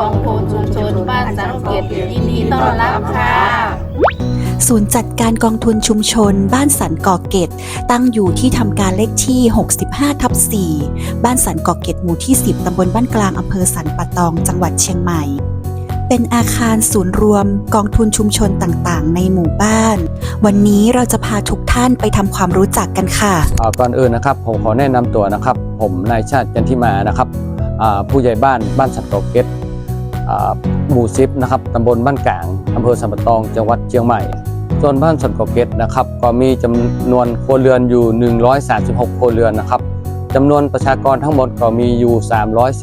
กองทุนชุมชนบ้านสังเกตยินดีต้อนรับค่ะ ศูนย์จัดการกองทุนชุมชน บ้านสันก่อเกต ตั้งอยู่ที่ทำการเลขที่ 65 ทับ 4 บ้านสันก่อเกตหมู่ที่ 10 ตำบลบ้านกลางอำเภอสันปะตอง จังหวัดเชียงใหม่เป็นอาคารศูนย์รวมกองทุนชุมชนต่างๆ ในหมู่บ้าน วันนี้เราจะพาทุกท่านไปทำความรู้จักกันค่ะอ่าก่อนอื่นนะครับผมขอแนะนำตัวนะครับ ผมนายชาติจันทิมานะครับอ่าผู้ใหญ่บ้านบ้านสันเกาเก็ตอ่า หมู่ซิปนะครับตำบลบ้านกลางอำเภอสัมปตองจังหวัดเชียงใหม่ส่วนบ้านสันกเกตนะครับก็มีจำนวนครัวเรือนอยู่ 136ครัวเรือนนะครับจำนวนประชากรทั้งหมดก็มีอยู่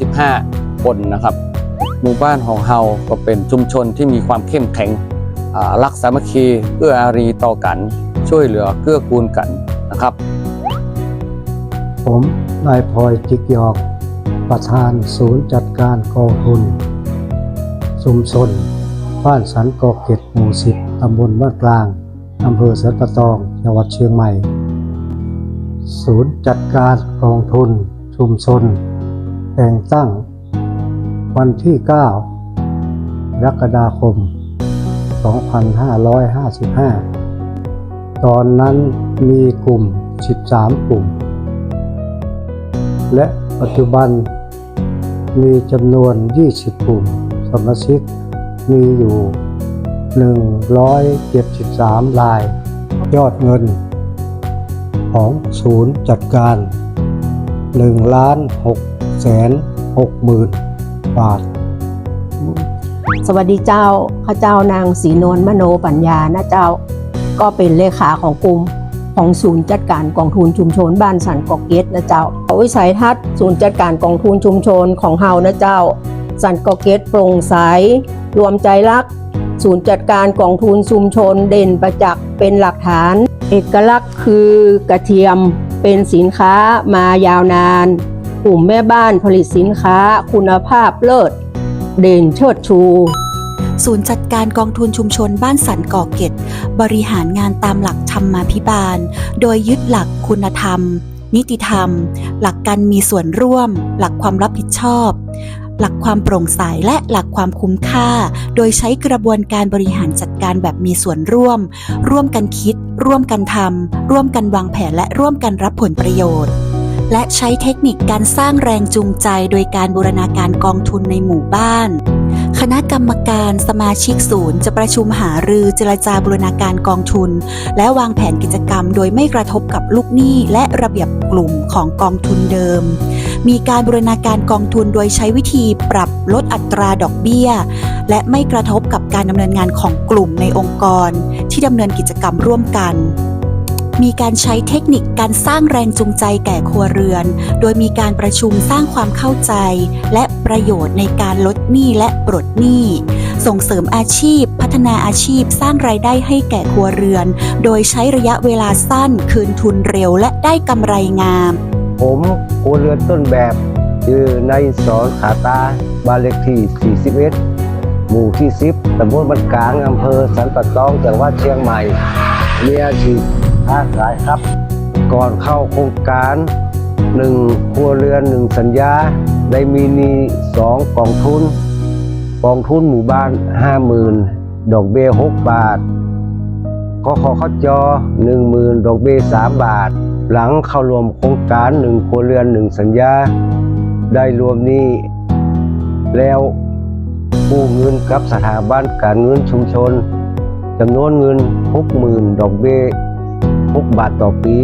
315 คนนะครับ หมู่บ้านของเฮาก็เป็นชุมชนที่มีความเข้มแข็งรักสามัคคีเอื้ออารีต่อกัน ช่วยเหลือเกื้อกูลกันนะครับ ผมนายพลอยจิกยอก ประธานศูนย์จัดการกองทุน ชุมชน บ้านสันกอกเกตหมู่สิบตำบลบ้านกลาง อำเภอสันปะตอง จังหวัดเชียงใหม่ ศูนย์จัดการกองทุน ชุมชน แต่งตั้ง วันที่ 9 กรกฎาคม 2555 ตอนนั้นมีกลุ่ม 13 กลุ่ม และปัจจุบันมีจำนวน 20 กลุ่ม สมาชิกมีอยู่ 173 ราย ยอดเงิน ของศูนย์จัดการ1ล้าน6แสน6หมื่นบาท สวัสดีเจ้าข้าเจ้านางศรีนวลมโนปัญญานะเจ้า ก็เป็นเลขาของกลุ่มของศูนย์จัดการกองทุนชุมชนบ้านสันกอกเกตนะเจ้าวิสัยทัศน์ศูนย์จัดการกองทุนชุมชนของเฮานะเจ้า สันกอกเกตโปร่งใส รวมใจรัก ศูนย์จัดการกองทุนชุมชนเด่นประจักษ์เป็นหลักฐาน เอกลักษณ์คือกระเทียมเป็นสินค้ามายาวนาน กลุ่มแม่บ้านผลิตสินค้าคุณภาพเลิศ เด่นเชิดชูศูนย์จัดการกองทุนชุมชนบ้านสันก่อเกตบริหารงานตามหลักธรรมาภิบาล โดยยึดหลักคุณธรรม นิติธรรม หลักการมีส่วนร่วม หลักความรับผิดชอบ หลักความโปร่งใสและหลักความคุ้มค่า โดยใช้กระบวนการบริหารจัดการแบบมีส่วนร่วม ร่วมกันคิด ร่วมกันทำร่วมกันวางแผนและร่วมกันรับผลประโยชน์และใช้เทคนิคการสร้างแรงจูงใจโดยการบูรณาการกองทุนในหมู่บ้าน คณะกรรมการสมาชิกศูนย์จะประชุมหารือเจรจาบูรณาการกองทุน และวางแผนกิจกรรมโดยไม่กระทบกับลูกหนี้และระเบียบกลุ่มของกองทุนเดิม มีการบูรณาการกองทุนโดยใช้วิธีปรับลดอัตราดอกเบี้ย และไม่กระทบกับการดำเนินงานของกลุ่มในองค์กร ที่ดำเนินกิจกรรมร่วมกันมีการใช้เทคนิคการสร้างแรงจูงใจแก่ครัวเรือน โดยมีการประชุมสร้างความเข้าใจ และประโยชน์ในการลดหนี้และปลดหนี้ ส่งเสริมอาชีพ พัฒนาอาชีพ สร้างรายได้ให้แก่ครัวเรือน โดยใช้ระยะเวลาสั้นคืนทุนเร็วและได้กำไรงาม ผมครัวเรือนต้นแบบชื่อนสอนขาตาบ้านเลขที่ 41 หมู่ที่ 10ตำบลบ้านกลางอำเภอสันปะตองจังหวัดเชียงใหม่มีอาชีพค้าขายครับ ก่อนเข้าโครงการ 1 ครัวเรือน 1 สัญญา ได้มีนี 2 กองทุน กองทุนหมู่บ้าน 50,000 ดอกเบี้ย 6 บาทกขขจ10,000 ดอกเบี้ย 3 บาท หลังเข้ารวมโครงการหนึ่งครัวเรือนหนึ่งสัญญา ได้รวมนี้ แล้วกู้เงินกับสถาบันการเงินชุมชนจำนวนเงิน 60,000 ดอกเบี้ย6บาทต่อปี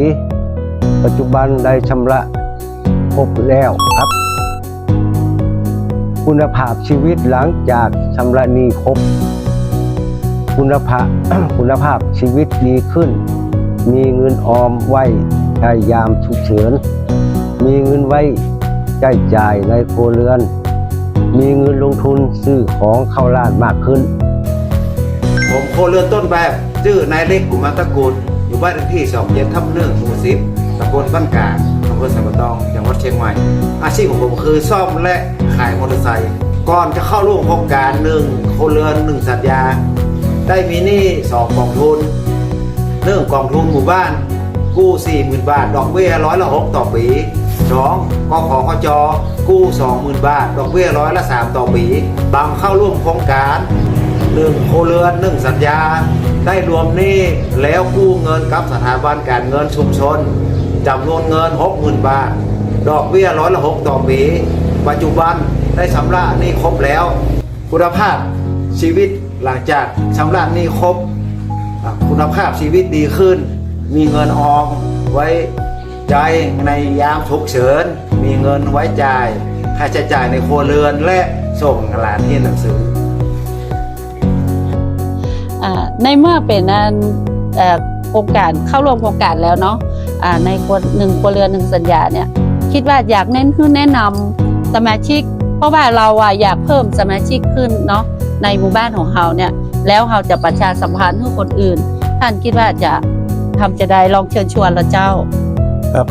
ปัจจุบันได้ชำระครบแล้วครับ คุณภาพชีวิตหลังจากชำระหนี้ครบ คุณภาพคุณภาพชีวิตดีขึ้น มีเงินออมไว้ ใช้ยามฉุกเฉิน มีเงินไว้ใช้จ่ายในโครเรือน มีเงินลงทุนซื้อของเข้าร้านมากขึ้น ผมโคเรือนต้นแบบชื่อนายเล็กกุมาตะกูลอยู่บ้านเลขที่สองเย็นทับเนื่องหมู่สิบตำบลบ้านกางอำเภอสัมปะตองจังหวัดเชียงใหม่ อาชีพของผมคือซ่อมและขายมอเตอร์ไซค์ก่อนจะเข้าร่วมโครงการหนึ่งโคเรือนหนึ่งสัญญา ได้มีหนี้สองกองทุนเรื่องกองทุนหมู่บ้าน กู้สี่หมื่นบาท ดอกเบี้ยร้อยละหกต่อปีสองกขอขจกู้ 20,000 บาท ดอกเบี้ยร้อยละ 3 ต่อปีบางเข้าร่วมโครงการหนึ่งโคเรือนหนึ่งสัญญา ได้รวมหนี้แล้วกู้เงินกับสถาบันการเงินชุมชนจำนวนเงิน 60,000 บาท ดอกเบี้ยร้อยละ 6 ต่อปี ปัจจุบันได้ชำระหนี้ครบแล้ว คุณภาพชีวิตหลังจากชำระหนี้ครบ คุณภาพชีวิตดีขึ้น มีเงินออมไว้ใจายในยามฉุกเฉิน มีเงินไว้จ่ายค่าใช้จ่ายในครัวเรือนและส่งหลานเรียนหนังสืออในเมื่อเป็นอันโครงการเข้าร่วมโครงการแล้วเนาะในคนหนึ่งครัวเรือนหนึ่งสัญญาเนี่ยคิดว่าอยากเน้นขึ้นแนะนำสมาชิก เพราะว่าเราอะอยากเพิ่มสมาชิกขึ้นเนาะในหมู่บ้านของเราเนี่ยแล้วเราจะประชาสัมพันธ์ให้คนอื่น ท่านคิดว่าจะ ทำจะได้ลองเชิญชวนเราเจ้า ครับ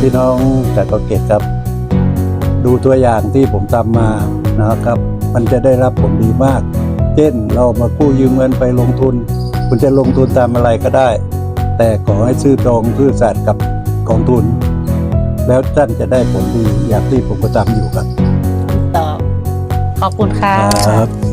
พี่น้องจากเกาะเกตครับ ดูตัวอย่างที่ผมทำมานะครับ มันจะได้รับผลดีมาก เช่นเรามากู้ยืมเงินไปลงทุน คุณจะลงทุนตามอะไรก็ได้ แต่ขอให้ซื่อตรงซื่อสัตย์กับกองทุน แล้วท่านจะได้ผลดีอย่างที่ผมก็ทำอยู่ครับ ต่อ ขอบคุณค่ะ ครับ